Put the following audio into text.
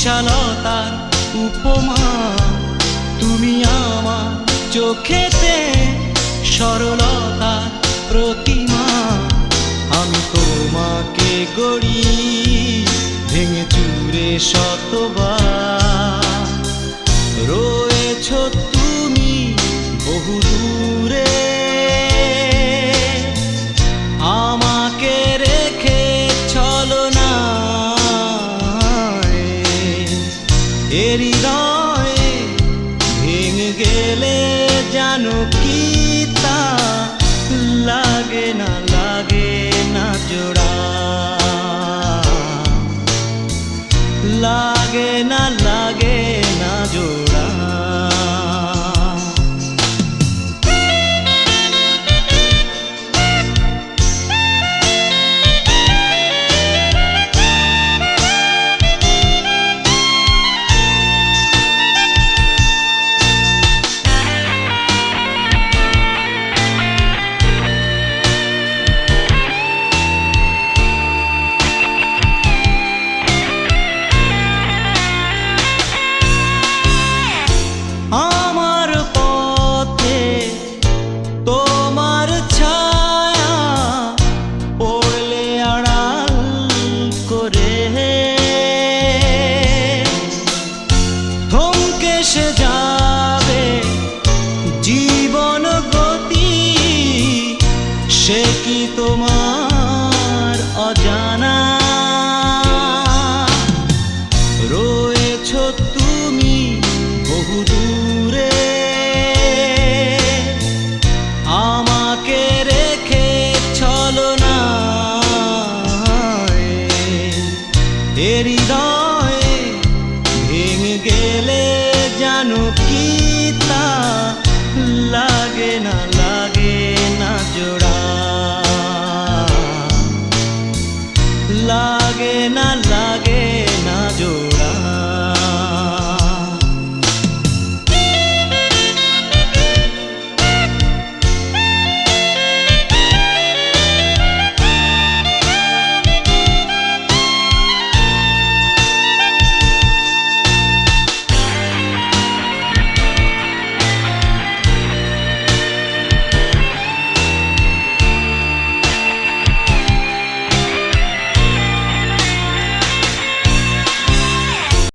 বিশালতার উপমা। তুমি আমার চোখেতে সরলতার প্রতিমা। আমি তোমাকে গড়ি ভেঙে চুরে শতবার। হৃদয়ে ভেঙে গেলে জানো কি তা লাগে না লাগে না জোড়া। লাগে হৃদয়ে ভেঙে গেলে জানো কি